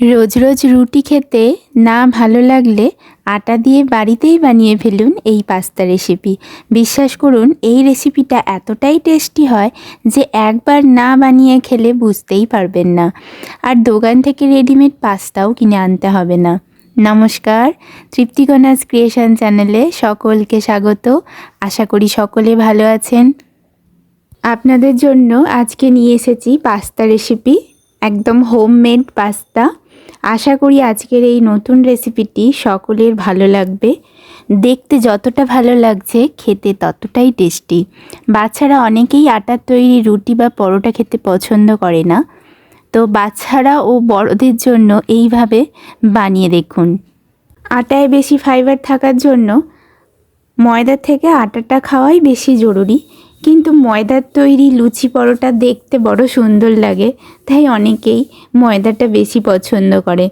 রোজ রোজ রুটি খেতে না ভালো লাগলে আটা দিয়ে বাড়িতেই বানিয়ে ফেলুন এই পাস্তা রেসিপি। বিশ্বাস করুন, এই রেসিপিটা এতটাই টেস্টি হয় যে একবার না বানিয়ে খেলে বুঝতেই পারবেন না। আর দোকান থেকে রেডিমেড পাস্তাও কিনে আনতে হবে না। নমস্কার তৃপ্তিকণাস ক্রিয়েশন চ্যানেলে সকলকে স্বাগত। আশা করি সকলে ভালো আছেন। আপনাদের জন্য আজকে নিয়ে এসেছি পাস্তা রেসিপি, একদম হোমমেড পাস্তা। আশা করি আজকের এই নতুন রেসিপিটি সকলের ভালো লাগবে। দেখতে যতটা ভালো লাগছে, খেতে ততটাই টেস্টি বাচ্চারা অনেকেই আটার তৈরি রুটি বা পরোটা খেতে পছন্দ করে না। তো বাচ্চারা ও বড়দের জন্য এইভাবে বানিয়ে দেখুন। আটায় বেশি ফাইবার থাকার জন্য ময়দার থেকে আটাটা খাওয়াই বেশি জরুরি। কিন্তু ময়দার তৈরি লুচি পরোটা দেখতে বড় সুন্দর লাগে, তাই অনেকেই ময়দাটা বেশি পছন্দ করে।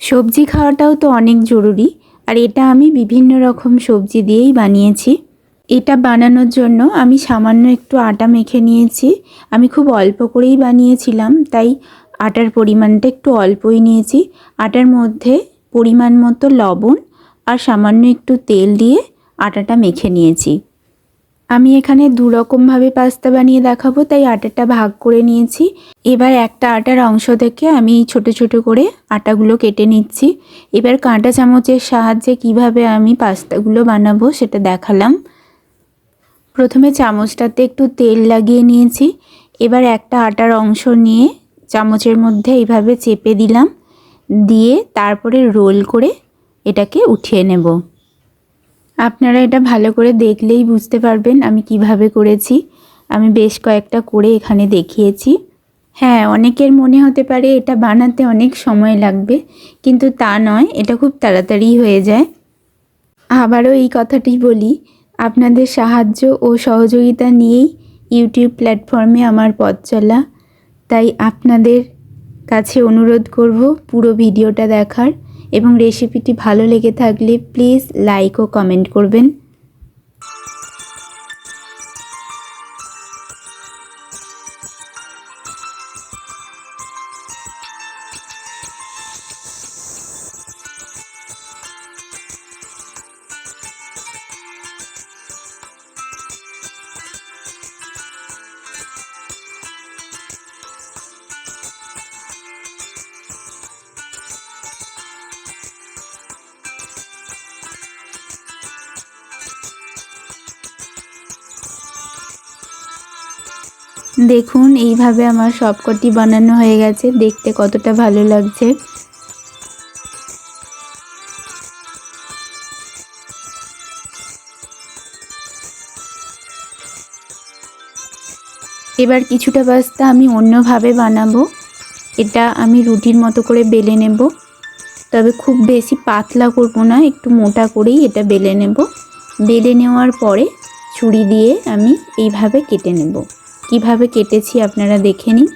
সবজি খাওয়াটাও তো অনেক জরুরি, আর এটা আমি বিভিন্ন রকম সবজি দিয়েই বানিয়েছি। এটা বানানোর জন্য আমি সামান্য একটু আটা মেখে নিয়েছি। আমি খুব অল্প করেই বানিয়েছিলাম, তাই আটার পরিমাণটা একটু অল্পই নিয়েছি। আটার মধ্যে পরিমাণ মতো লবণ আর সামান্য একটু তেল দিয়ে আটাটা মেখে নিয়েছি। আমি এখানে দু রকমভাবে পাস্তা বানিয়ে দেখাবো, তাই আটাটা ভাগ করে নিয়েছি। এবার একটা আটার অংশ থেকে আমি ছোট ছোট করে আটাগুলো কেটে নিচ্ছি। এবার কাঁটা চামচের সাহায্যে কীভাবে আমি পাস্তাগুলো বানাবো সেটা দেখালাম। প্রথমে চামচটাতে একটু তেল লাগিয়ে নিয়েছি। এবার একটা আটার অংশ নিয়ে চামচের মধ্যে এইভাবে চেপে দিলাম। দিয়ে তারপরে রোল করে এটাকে উঠিয়ে নেব। আপনারা এটা ভালো করে দেখলেই বুঝতে পারবেন আমি কীভাবে করেছি। আমি বেশ কয়েকটা করে এখানে দেখিয়েছি। হ্যাঁ অনেকের মনে হতে পারে এটা বানাতে অনেক সময় লাগবে, কিন্তু তা নয়, এটা খুব তাড়াতাড়ি হয়ে যায়। আবারও এই কথাটি বলি, আপনাদের সাহায্য ও সহযোগিতা নিয়েই ইউটিউব প্ল্যাটফর্মে আমার পথ চলা। তাই আপনাদের কাছে অনুরোধ করব পুরো ভিডিওটা দেখার। এবং রেসিপিটি ভালো লেগে থাকলে প্লিজ লাইক ও কমেন্ট করবেন। দেখুন, এইভাবে আমার সবকটি বানানো হয়ে গেছে। দেখতে কতটা ভালো লাগছে। এবার কিছুটা পাস্তা আমি অন্যভাবে বানাবো। এটা আমি রুটির মতো করে বেলে নেব। তবে খুব বেশি পাতলা করব না, একটু মোটা করেই এটা বেলে নেব। বেলে নেওয়ার পরে ছুরি দিয়ে আমি এইভাবে কেটে নেব। কীভাবে কেটেছি আপনারা দেখে নিন।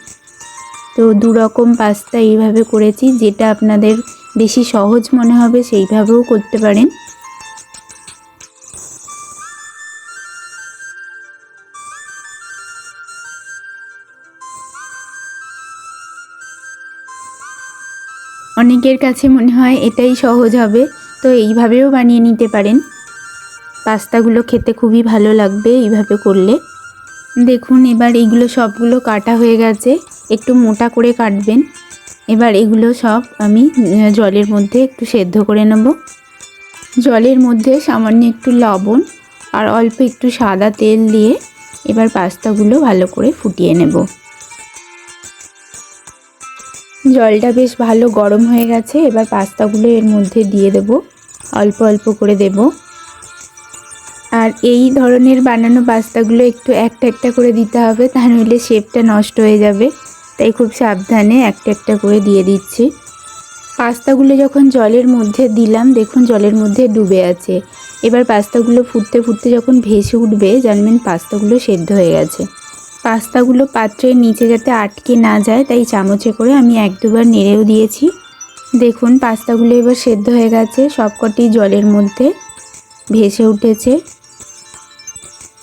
তো দু রকম পাস্তা এইভাবে করেছি, যেটা আপনাদের বেশি সহজ মনে হবে সেইভাবেও করতে পারেন। অনেকের কাছে মনে হয় এটাই সহজ হবে, তো এইভাবেও বানিয়ে নিতে পারেন। পাস্তাগুলো খেতে খুবই ভালো লাগবে এইভাবে করলে। দেখুন, এবার এইগুলো সবগুলো কাটা হয়ে গেছে। একটু মোটা করে কাটবেন। এবার এগুলো সব আমি জলের মধ্যে একটু সেদ্ধ করে নেব। জলের মধ্যে সামান্য একটু লবণ আর অল্প একটু সাদা তেল দিয়ে এবার পাস্তাগুলো ভালো করে ফুটিয়ে নেব। জলটা বেশ ভালো গরম হয়ে গেছে। এবার পাস্তাগুলো এর মধ্যে দিয়ে দেব। অল্প অল্প করে দেবো। আর এই ধরনের বানানো পাস্তাগুলো একটু একটা একটা করে দিতে হবে, তা নইলে শেপটা নষ্ট হয়ে যাবে। তাই খুব সাবধানে একটা একটা করে দিয়ে দিচ্ছি। পাস্তাগুলো যখন জলের মধ্যে দিলাম, দেখুন জলের মধ্যে ডুবে আছে। এবার পাস্তাগুলো ফুটতে ফুটতে যখন ভেসে উঠবে, জানবেন পাস্তাগুলো সেদ্ধ হয়ে গেছে। পাস্তাগুলো পাত্রের নিচে যাতে আটকে না যায়, তাই চামচে করে আমি এক দুবার নেড়েও দিয়েছি। দেখুন পাস্তাগুলো এবার সেদ্ধ হয়ে গেছে, সবকটি জলের মধ্যে ভেসে উঠেছে।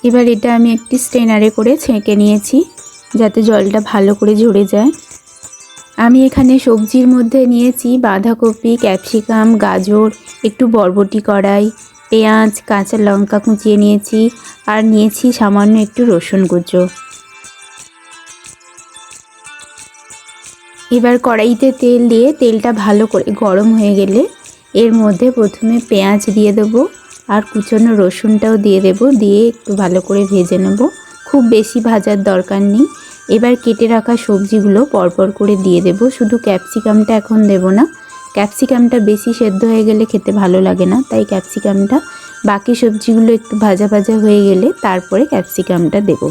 এবার এটা আমি একটি স্ট্রেনারে করে ছেঁকে নিয়েছি, যাতে জলটা ভালো করে ঝরে যায়। আমি এখানে সবজির মধ্যে নিয়েছি বাঁধাকপি, ক্যাপসিকাম, গাজর, একটু বরবটি কড়াই, পেঁয়াজ, কাঁচা লঙ্কা কুচিয়ে নিয়েছি, আর নিয়েছি সামান্য একটু রসুন কুচো এবার কড়াইতে তেল দিয়ে তেলটা ভালো করে গরম হয়ে গেলে এর মধ্যে প্রথমে পেঁয়াজ দিয়ে দেবো। আর কুচনো রসুনটাও দিয়ে দেবো, দিয়ে একটু ভালো করে ভেজে নেব। খুব বেশি ভাজার দরকার নেই। এবার কেটে রাখা সবজিগুলো পরপর করে দিয়ে দেব। শুধু ক্যাপসিকামটা এখন দেব না। ক্যাপসিকামটা বেশি সেদ্ধ হয়ে গেলে খেতে ভালো লাগে না, তাই ক্যাপসিকামটা বাকি সবজিগুলো একটু ভাজা ভাজা হয়ে গেলে তারপরে ক্যাপসিকামটা দেব।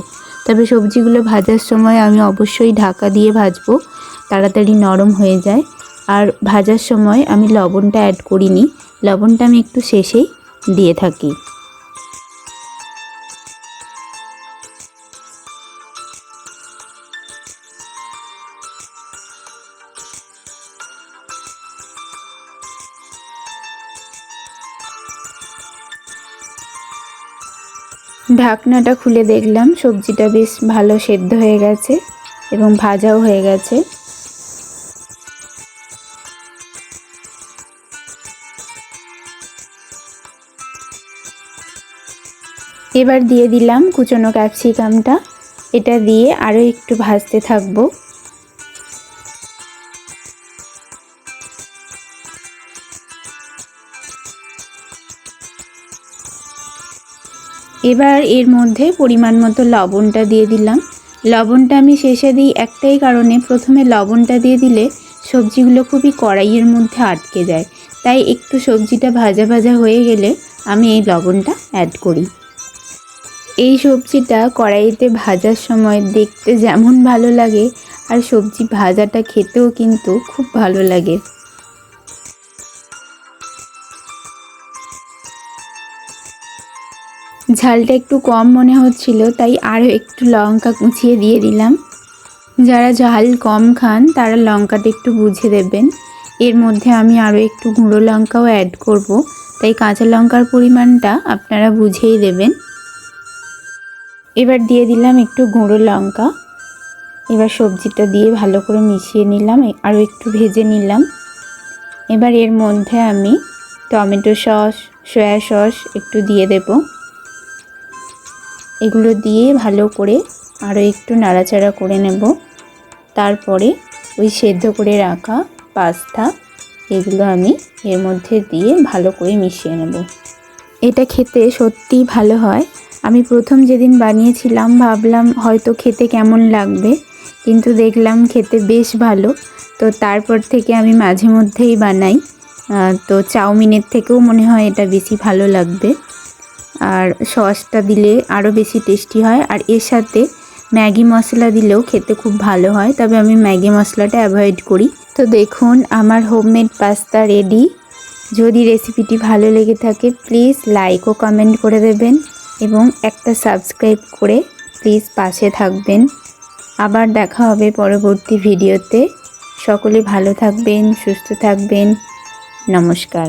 তবে সবজিগুলো ভাজার সময় আমি অবশ্যই ঢাকা দিয়ে ভাজবো, তাড়াতাড়ি নরম হয়ে যায়। আর ভাজার সময় আমি লবণটা অ্যাড করিনি। লবণটা আমি একটু শেষেই দিয়ে থাকি। ঢাকনাটা খুলে দেখলাম, সবজিটা বেশ ভালো সেদ্ধ হয়ে গেছে এবং ভাজাও হয়ে গেছে। এবার দিয়ে দিলাম কুচনো ক্যাপসিকামটা। এটা দিয়ে আরও একটু ভাজতে থাকব। এবার এর মধ্যে পরিমাণ মতো লবণটা দিয়ে দিলাম। লবণটা আমি শেষে দিই একটাই কারণে, প্রথমে লবণটা দিয়ে দিলে সবজিগুলো খুবই কড়াইয়ের মধ্যে আটকে যায়। তাই একটু সবজিটা ভাজা ভাজা হয়ে গেলে আমি এই লবণটা অ্যাড করি। এই সবজিটা কড়াইতে ভাজার সময় দেখতে যেমন ভালো লাগে, আর সবজি ভাজাটা খেতেও কিন্তু খুব ভালো লাগে। ঝালটা একটু কম মনে হচ্ছিল, তাই আরও একটু লঙ্কা কুচিয়ে দিয়ে দিলাম। যারা ঝাল কম খান, তারা লঙ্কাটা একটু বুঝে দেবেন। এর মধ্যে আমি আরও একটু গুঁড়ো লঙ্কাও অ্যাড করব, তাই কাঁচা লঙ্কার পরিমাণটা আপনারা বুঝেই দেবেন। এবার দিয়ে দিলাম একটু গুঁড়ো লঙ্কা। এবার সবজিটা দিয়ে ভালো করে মিশিয়ে নিলাম আরও একটু ভেজে নিলাম। এবার এর মধ্যে আমি টমেটো সস, সয়া সস একটু দিয়ে দেব। এগুলো দিয়ে ভালো করে আরও একটু নাড়াচাড়া করে নেব। তারপরে ওই সেদ্ধ করে রাখা পাস্তা, এগুলো আমি এর মধ্যে দিয়ে ভালো করে মিশিয়ে নেব। এটা খেতে সত্যিই ভালো হয়। আমি প্রথম যেদিন বানিয়েছিলাম, ভাবলাম হয়তো খেতে কেমন লাগবে, কিন্তু দেখলাম খেতে বেশ ভালো। তো তারপর থেকে আমি মাঝে মধ্যেই বানাই। তো চাউমিনের থেকেও মনে হয় এটা বেশি ভালো লাগবে। আর সসটা দিলে আরও বেশি টেস্টি হয়। আর এর সাথে ম্যাগি মশলা দিলেও খেতে খুব ভালো হয়। তবে আমি ম্যাগি মশলাটা অ্যাভয়েড করি। তো দেখুন, আমার হোমমেড পাস্তা রেডি। যদি রেসিপিটি ভালো লেগে থাকে প্লিজ লাইক ও কমেন্ট করে দেবেন এবং একটা সাবস্ক্রাইব করে প্লিজ পাশে থাকবেন। আবার দেখা হবে পরবর্তী ভিডিওতে সকলে ভালো থাকবেন, সুস্থ থাকবেন। নমস্কার।